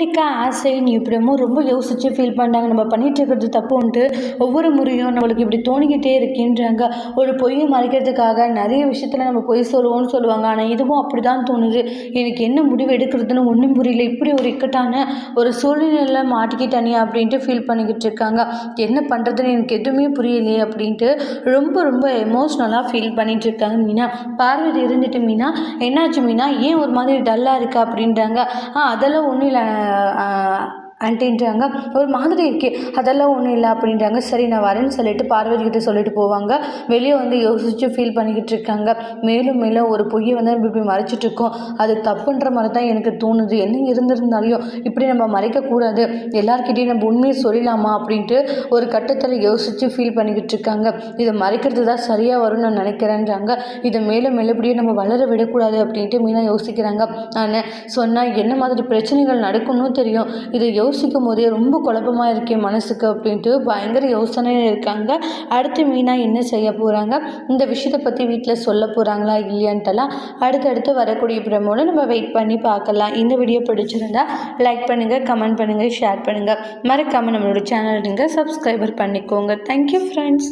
நடிக்க ஆசை நீ இப்படிமோ ரொம்ப யோசித்து ஃபீல் பண்ணுறாங்க நம்ம பண்ணிட்டு இருக்கிறது தப்புன்ட்டு ஒவ்வொரு முறையும் நம்மளுக்கு இப்படி தோணிக்கிட்டே இருக்கின்றாங்க. ஒரு பொய்யை மறைக்கிறதுக்காக நிறைய விஷயத்தில் நம்ம பொய் சொல்லுவோம்னு சொல்லுவாங்க. ஆனால் இதுவும் அப்படி தான் தோணுது. எனக்கு என்ன முடிவு எடுக்கிறதுன்னு ஒன்றும் புரியல. இப்படி ஒரு இக்கட்டான ஒரு சூழ்நிலையில் மாட்டிக்கிட்டானே அப்படின்ட்டு ஃபீல் பண்ணிக்கிட்டு இருக்காங்க. என்ன பண்ணுறதுன்னு எனக்கு எதுவுமே புரியலையே அப்படின்ட்டு ரொம்ப ரொம்ப எமோஷ்னலாக ஃபீல் பண்ணிட்டு இருக்காங்க மீனா. பார்வதி இருந்துட்டு மீனா என்னாச்சு மீனா? ஏன் ஒரு மாதிரி டல்லாக இருக்கா? அப்படின்றாங்க. ஆ அதெல்லாம் ஒன்றும் இல்லை. uh, ஆன்ட்டின்றாங்க. ஒரு மாதிரி இருக்கே. அதெல்லாம் ஒன்றும் இல்லை அப்படின்றாங்க. சரி நான் வரேன்னு சொல்லிட்டு பார்வதி கிட்ட சொல்லிட்டு போவாங்க. வெளியே வந்து யோசிச்சு ஃபீல் பண்ணிக்கிட்டு இருக்காங்க. மேலும் மேலும் ஒரு பொய்யை வந்து நம்ம இப்படி மறைச்சிட்டு இருக்கோம். அது தப்புன்ற மாதிரி தான் எனக்கு தோணுது. என்ன இருந்திருந்தாலையும் இப்படி நம்ம மறைக்கக்கூடாது எல்லாருக்கிட்டையும் நம்ம உண்மையை சொல்லலாமா அப்படின்ட்டு ஒரு கட்டத்தில் யோசித்து ஃபீல் பண்ணிக்கிட்டு இருக்காங்க. இதை மறைக்கிறது தான் சரியாக வரும்னு நான் நினைக்கிறேன்றாங்க. இதை மேலும் மேலப்படியும் நம்ம வளர விடக்கூடாது அப்படின்ட்டு மீனாக யோசிக்கிறாங்க. நான் சொன்னால் என்ன மாதிரி பிரச்சனைகள் நடக்கும்னு தெரியும். இதை யோ யோசிக்கும் போதே ரொம்ப குழப்பமாக இருக்கே மனசுக்கு அப்படின்ட்டு பயங்கர யோசனையில் இருக்காங்க. அடுத்து மீனா என்ன செய்ய போகிறாங்க இந்த விஷயத்தை பற்றி வீட்டில் சொல்ல போகிறாங்களா இல்லையான்ட்டெல்லாம் அடுத்தடுத்து வரக்கூடிய பிரமோட நம்ம வெயிட் பண்ணி பார்க்கலாம். இந்த வீடியோ பிடிச்சிருந்தா லைக் பண்ணுங்கள் கமெண்ட் பண்ணுங்கள் ஷேர் பண்ணுங்கள் மறக்காமல் நம்மளோட சேனல் நீங்கள் சப்ஸ்கிரைபர் பண்ணிக்கோங்க. Thank you friends